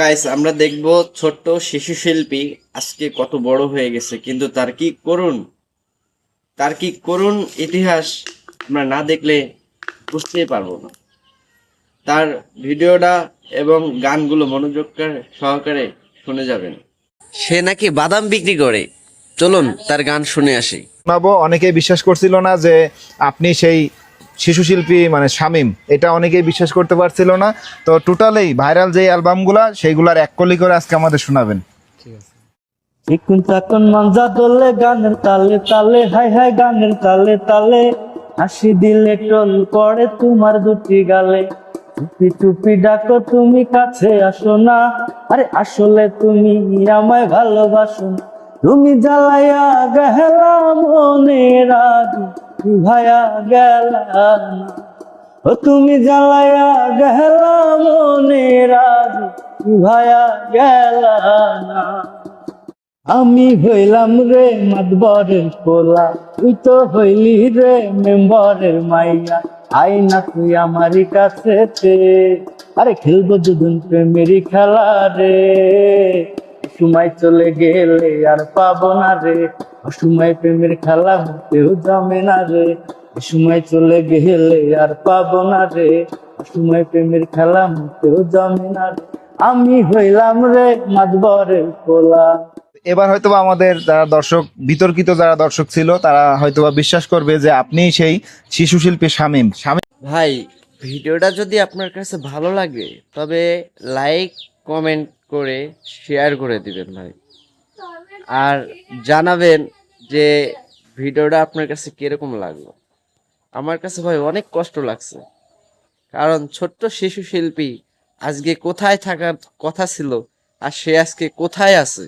Guys আমরা দেখব ছোট্ট শিশু শিল্পী আজকে কত বড় হয়ে গেছে কিন্তু তার কি করুন তার কি করুন ইতিহাস আমরা না দেখলে বুঝতেই পারব না। তার ভিডিওটা এবং গানগুলো মনোযোগ করে- সহকারে শুনে যাবেন। সে নাকি বাদাম বিক্রি করে। চলুন তার গান শুনে আসি। শোনাবো অনেকেই বিশ্বাস করছিল না যে আপনি সেই শিশু শিল্পী মানে শামিম, এটা অনেকেই বিশ্বাস করতে পারছিল না। তো টোটালি ভাইরাল যে অ্যালবামগুলা, সেইগুলার এক কলি করে আজকে আমাদের শোনাবেন। চিকুন চাকুন মাঞ্জা দোলে গানের তালে তালে, হাই হাই গানের তালে তালে। হাসি দিলে টোল পড়ে তোমার দুটি গালে। চুপি চুপি ডাকো, তুমি কাছে আসো না। আরে আসলে তুমি আমায় ভালোবাসো। তুমি জ্বালাইয়া গেলা মনে রাগু। ভায়া গেলা না ও তুমি জ্বালাইয়া গেলা মনে ভায়া গেলা না আমি হইলাম রে মাতবরের পোলা, তুই তো হইলি রে মেম্বরের মাইয়া। আই না তুই আমারই কাছে আরে খেলব দুদিন প্রেমেরই খেলা রে। সময় চলে গেলে আর পাবো না রে। সময় প্রেমের খেলা হতেও জমে না রে সময় চলে গেলে আর পাবো না রে। সময় প্রেমের খেলা হতেও জমে না রে। আমি হইলাম রে মাতবরের পোলা। এবার হয়তোবা আমাদের যারা দর্শক বিতর্কিত যারা দর্শক ছিল তারা হয়তোবা বিশ্বাস করবে যে আপনি সেই শিশু শিল্পী শামিম। শামিম ভাই ভিডিওটা যদি আপনার কাছে ভালো লাগে তবে লাইক কমেন্ট করে শেয়ার করে দিবেন ভাই। আর জানাবেন যে ভিডিওটা আপনার কাছে কীরকম লাগল। আমার কাছে ভাই অনেক কষ্ট লাগছে। কারণ ছোট্ট শিশু শিল্পী আজকে কোথায় থাকার কথা ছিল আর সে আজকে কোথায় আছে?